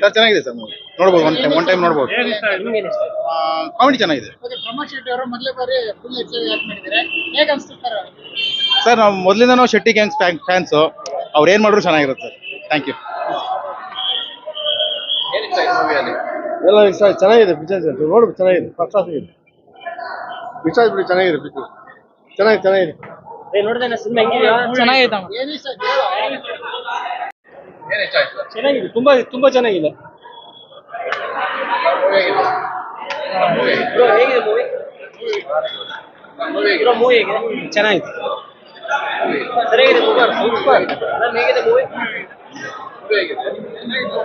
Sir ಚೆನ್ನಾಗಿದೆ sir movie ನೋಡ್ಬೋದು one time one time ನೋಡ್ಬೋದು. ಕಾಮಿಡಿ ಚೆನ್ನಾಗಿದೆ. ಓಕೆ ಪ್ರಮೋದ್ ಶೆಟ್ಟಿ ಅವರು ಮೊದಲೇ ಬಾರಿ ಫುಲ್ ಹೆಚ್ಚಾಗಿ ಆಕ್ಟ್ ಮಾಡಿದ್ದಾರೆ. ಹೇಗೆ ಅನ್ಸ್ತಿರ್ತಾರೆ ಸರ್ ನಾವು ಮೊದಲಿಂದ ನಾವು ಶೆಟ್ಟಿ ಗ್ಯಾಂಗ್ಸ್ ಫ್ಯಾನ್ಸು ಅವ್ರು ಏನು ಮಾಡಿದ್ರು ಚೆನ್ನಾಗಿರುತ್ತೆ ಸರ್. ಥ್ಯಾಂಕ್ ಯು ಎಲ್ಲ ಚೆನ್ನಾಗಿದೆ ಪಿಕ್ಚರ್ ನೋಡು ಚೆನ್ನಾಗಿದೆ. ಫಸ್ಟ್ ಕ್ಲಾಸ್ ಇದೆ ಪಿಕ್ಚರ್ ಬಿಡಿ ಚೆನ್ನಾಗಿದೆ ಪಿಕ್ಚರ್ ಚೆನ್ನಾಗಿದೆ ಚೆನ್ನಾಗಿದೆ. ಏ ನೋಡಿದ್ರೆ ಸಿನಿಮಾ ಹೆಂಗಿದೆಯಾ ಚೆನ್ನಾಗಿದೆ ಏನ್ ಇಷ್ಟ ಆಯ್ತು ಚೆನ್ನಾಗಿದೆ ತುಂಬಾ ತುಂಬಾ ಚೆನ್ನಾಗಿದೆ. Bro, ಹೇಗಿದೆ ಮೂವಿ? ಬ್ರೋ ಮೂವಿ ಹೇಗಿದೆ? ಚೆನ್ನಾಗಿದೆ. ಸರಿಯಾಗಿದೆ ಸೂಪರ್. ಸೂಪರ್ ಹೇಗಿದೆ ಮೂವಿ?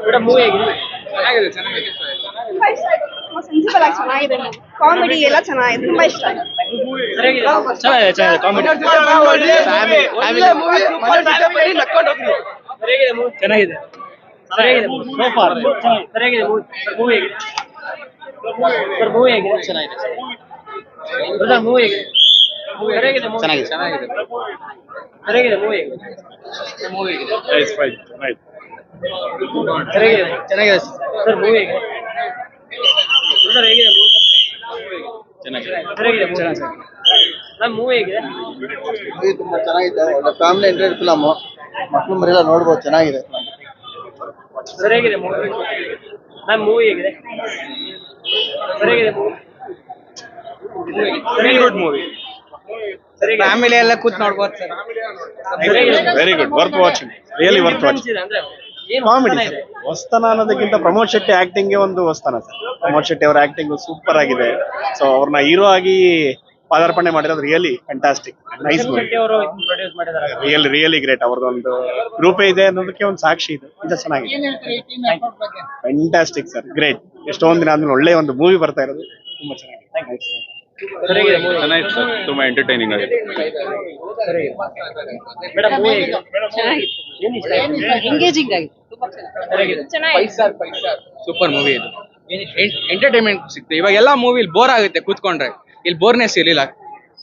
ಮೇಡಮ್ ಮೂವಿ ಹೇಗಿದೆ? ಚೆನ್ನಾಗಿದೆ ಚೆನ್ನಾಗಿದೆ ತುಂಬಾ ಇಷ್ಟ ಆಯ್ತು ತುಂಬಾ ಸೆನ್ಸಿಬಲ್ ಆಗಿ ಚೆನ್ನಾಗಿದೆ ಕಾಮಿಡಿ ಎಲ್ಲ ಚೆನ್ನಾಗಿದೆ ತುಂಬಾ ಇಷ್ಟ ಆಯ್ತು. ಸರಿಯಾಗಿದೆ. ಚೆನ್ನಾಗಿದೆ ಚೆನ್ನಾಗಿದೆ. ಕಾಮಿಡಿ ಸರಿಯಾಗಿದೆ ಮೂವಿ ಚೆನ್ನಾಗಿದೆ. ಸರಿಯಾಗಿದೆ ಸೋ ಫಾರ್ ಸರಿಯಾಗಿದೆ ಮೂವಿ. ಸರ್ ಮೂವಿ ಹೇಗಿದೆ? ಸರ್ ಮೂವಿ ಹೇಗಿದೆ? ಚೆನ್ನಾಗಿದೆ. ಬ್ರದರ್ ಮೂವಿ ಹೇಗಿದೆ? ಸರಿಯಾಗಿದೆ. ಚೆನ್ನಾಗಿದೆ. ಚೆನ್ನಾಗಿದೆ. ಸರಿಯಾಗಿದೆ ಮೂವಿ ಹೇಗಿದೆ? ಮೂವಿ ಹೇಗಿದೆ. ಸರಿಯಾಗಿದೆ? ಚೆನ್ನಾಗಿದೆ ಸರ್. ಮೂವಿ ಹೇಗಿದೆ? ಬ್ರದರ್ ಹೇಗಿದೆ ಮೂವಿ? ಚೆನ್ನಾಗಿದೆ. ಸರಿಯಾಗಿದೆ ಸರ್ ಮೂವಿ ಹೇಗಿದೆ? ಮೂವಿ ತುಂಬಾ ಚೆನ್ನಾಗಿದೆ. ಒಳ್ಳೆ ಫ್ಯಾಮಿಲಿ ಎಂಟರ್ಟೈನ್ ಫಿಲಮ್ ಮಕ್ಕಳು ಮರೆಲ್ಲ ನೋಡ್ಬೋದು ಚೆನ್ನಾಗಿದೆ. ಸರಿಯಾಗಿದೆ ಮೂವಿ ಮ್ಯಾಮ್ ಮೂವಿ ಹೇಗಿದೆ? ಸರಿಯಾಗಿದೆ movie very good movie family ಎಲ್ಲ ಕೂತ್ ನೋಡ್ಬೋದು sir. Very good worth watching really worth watching ಅಂದ್ರೆ ಏನು ಕಾಮಿಡಿ ಇದೆ? ಹೊಸ್ತನ ಅನ್ನೋದಕ್ಕಿಂತ ಪ್ರಮೋದ್ ಶೆಟ್ಟಿ ಆಕ್ಟಿಂಗ್ ಒಂದು ಹೊಸ್ತನ ಸರ್. ಪ್ರಮೋದ್ ಶೆಟ್ಟಿ ಅವರ ಆಕ್ಟಿಂಗ್ ಸೂಪರ್ ಆಗಿದೆ. ಸೊ ಅವ್ರನ್ನ ಹೀರೋ ಆಗಿ ಪಾದಾರ್ಪಣೆ ಮಾಡಿರೋದು really fantastic nice really really great ಅವ್ರದ್ದೊಂದು ರೂಪೇ ಇದೆ ಅನ್ನೋದಕ್ಕೆ ಒಂದು ಸಾಕ್ಷಿ ಇದು. ಇದು ಚೆನ್ನಾಗಿದೆ. ಏನ್ ಹೇಳ್ತೀರಿ? ಈ ಟೀಮ್ ಎಫರ್ಟ್ ಬಗ್ಗೆ? ಫ್ಯಾಂಟಾಸ್ಟಿಕ್ ಸರ್ ಗ್ರೇಟ್ ಎಷ್ಟೊಂದು ದಿನ ಆದ್ಮೇಲೆ ಒಳ್ಳೆ ಒಂದು ಮೂವಿ ಬರ್ತಾ ಇರೋದು ತುಂಬಾ ಚೆನ್ನಾಗಿದೆ. ಸರಿಯಾಗಿದೆ ಮೂವಿ ಚೆನ್ನಾಗಿತ್ತು ಸರ್. ತುಂಬಾ ಎಂಟರ್ಟೈನಿಂಗ್ ಆಗಿದೆ. ಎಂಗೇಜಿಂಗ್ ಸೂಪರ್ ಮೂವಿ ಇದು ಎಂಟರ್ಟೈನ್ಮೆಂಟ್ ಸಿಕ್ತು ಇವಾಗ ಎಲ್ಲಾ ಮೂವಿ ಬೋರ್ ಆಗುತ್ತೆ ಕೂತ್ಕೊಂಡ್ರೆ. ಇಲ್ಲಿ ಬೋರ್ನೆಸ್ ಇರಲಿಲ್ಲ.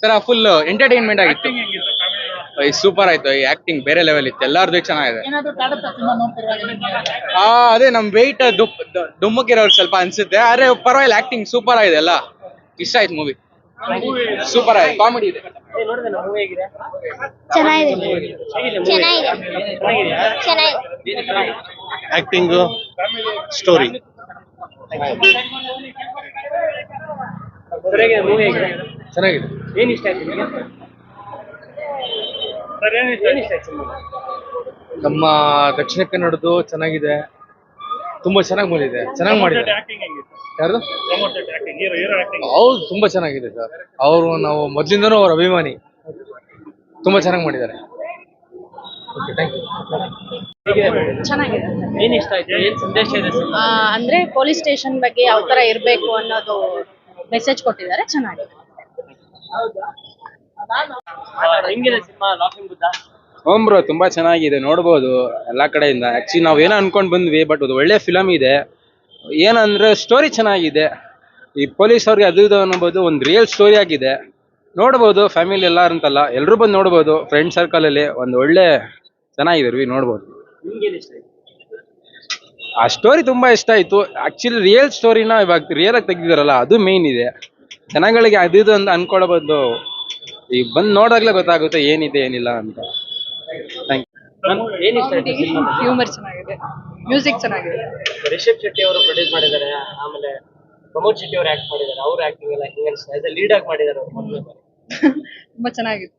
ತರ ಫುಲ್ ಎಂಟರ್ಟೈನ್ಮೆಂಟ್ ಆಗಿತ್ತು. ಸೂಪರ್ ಆಯ್ತು. ಈ ಆಕ್ಟಿಂಗ್ ಬೇರೆ ಲೆವೆಲ್ ಇತ್ತು. ಎಲ್ಲಾರ್ದು ಚೆನ್ನಾಗಿದೆ. ಆ ಅದೇ ನಮ್ ವೆಯ್ಟ್ ದುಮ್ಮಕ್ಕಿರೋರು ಸ್ವಲ್ಪ ಅನ್ಸುತ್ತೆ. ಆದ್ರೆ ಪರವಾಗಿಲ್ಲ ಆಕ್ಟಿಂಗ್ ಸೂಪರ್ ಆಗಿದೆ ಎಲ್ಲ ಇಷ್ಟ ಆಯ್ತು ಮೂವಿ ಸೂಪರ್ ಆಯ್ತು. ಕಾಮಿಡಿ ಇದೆ. ಏ ನೋಡಿದೆ ಮೂವಿ ಹೇಗಿದೆ? ಚೆನ್ನಾಗಿದೆ. ಚೆನ್ನಾಗಿದೆ. ಚೆನ್ನಾಗಿದೆ ಚೆನ್ನಾಗಿದೆ? ಆಕ್ಟಿಂಗ್ ಸ್ಟೋರಿ ಚೆನ್ನಾಗಿದೆ. ಏನ್ ಇಷ್ಟ ಆಯ್ತು ನಿಮಗೆ? ಏನ್ ಇಷ್ಟ ಆಯ್ತು ಸಿನಿಮಾ ನಮ್ಮ ದಕ್ಷಿಣ ಕನ್ನಡದ್ದು ಚೆನ್ನಾಗಿದೆ. ತುಂಬಾ ಚೆನ್ನಾಗಿ ಬಂದಿದೆ ಚೆನ್ನಾಗಿ ಮಾಡಿದೆ ಯಾರ್ದು? ಹೌದು ತುಂಬಾ ಚೆನ್ನಾಗಿದೆ ಸರ್. ಅವರು ನಾವು ಮೊದ್ಲಿಂದನೂ ಅವ್ರ ಅಭಿಮಾನಿ. ತುಂಬಾ ಚೆನ್ನಾಗಿ ಮಾಡಿದ್ದಾರೆ. ಓಕೆ ಥ್ಯಾಂಕ್ ಯು ಚೆನ್ನಾಗಿದೆ. ಏನ್ ಇಷ್ಟ ಆಯ್ತು? ಏನ್ ಸಂದೇಶ ಇದೆ ಸಿನಿಮಾ ಅಂದ್ರೆ ಪೊಲೀಸ್ ಸ್ಟೇಷನ್ ಬಗ್ಗೆ ಯಾವ ತರ ಇರ್ಬೇಕು ಅನ್ನೋದು ಮೆಸೇಜ್ ಕೊಟ್ಟಿದ್ದಾರೆ ಚೆನ್ನಾಗಿದೆ. ಓಂ ಬ್ರೋ ತುಂಬಾ ಚೆನ್ನಾಗಿದೆ ನೋಡ್ಬೋದು ಎಲ್ಲಾ ಕಡೆಯಿಂದ. ಆಕ್ಚುಲಿ ನಾವ್ ಏನೋ ಅನ್ಕೊಂಡ್ ಬಂದ್ವಿ ಬಟ್ ಅದು ಒಳ್ಳೆ ಫಿಲಮ್ ಇದೆ. ಏನಂದ್ರೆ ಸ್ಟೋರಿ ಚೆನ್ನಾಗಿದೆ. ಈ ಪೊಲೀಸ್ ಅವ್ರಿಗೆ ಅದು ಇದು ಅನ್ನೋದು ಒಂದು ರಿಯಲ್ ಸ್ಟೋರಿ ಆಗಿದೆ. ನೋಡ್ಬೋದು ಫ್ಯಾಮಿಲಿ ಎಲ್ಲ ಅಂತಲ್ಲ ಎಲ್ರು ಬಂದು ನೋಡ್ಬೋದು ಫ್ರೆಂಡ್ ಸರ್ಕಲ್ ಅಲ್ಲಿ ಒಂದು ಒಳ್ಳೆ ಚೆನ್ನಾಗಿದೆ ರೀ ನೋಡ್ಬೋದು ಆ ಸ್ಟೋರಿ ತುಂಬಾ ಇಷ್ಟ ಆಯ್ತು. ಆಕ್ಚುಲಿ ರಿಯಲ್ ಸ್ಟೋರಿನ ಇವಾಗ ರಿಯಲ್ ಆಗಿ ತೆಗ್ದಿದಾರಲ್ಲ ಅದು ಮೇನ್ ಇದೆ. ಜನಗಳಿಗೆ ಅದು ಇದು ಅಂತ ಅನ್ಕೊಳ್ಳಬಹುದು ಈ ಬಂದು ನೋಡಾಗ್ಲೇ ಗೊತ್ತಾಗುತ್ತೆ ಏನಿದೆ ಏನಿಲ್ಲ ಅಂತ. ಥ್ಯಾಂಕ್ ಯು ಏನ್ ಇಷ್ಟ ಆಯ್ತು ಸಿನಿಮಾ ಹ್ಯೂಮರ್ ಚೆನ್ನಾಗಿದೆ. ಮ್ಯೂಸಿಕ್ ಚೆನ್ನಾಗಿದೆ. ರಿಷಬ್ ಶೆಟ್ಟಿ ಅವರು ಪ್ರೊಡ್ಯೂಸ್ ಮಾಡಿದ್ದಾರೆ ಆಮೇಲೆ ಪ್ರಮೋದ್ ಶೆಟ್ಟಿ ಅವರು ಆಕ್ಟ್ ಮಾಡಿದ್ದಾರೆ ಅವ್ರ ಆಕ್ಟಿಂಗ್ ಎಲ್ಲ ಹಿಂಗೆ ಲೀಡ್ ಆಗಿ ಮಾಡಿದ್ದಾರೆ ಅವ್ರು ತುಂಬಾ ಚೆನ್ನಾಗಿತ್ತು.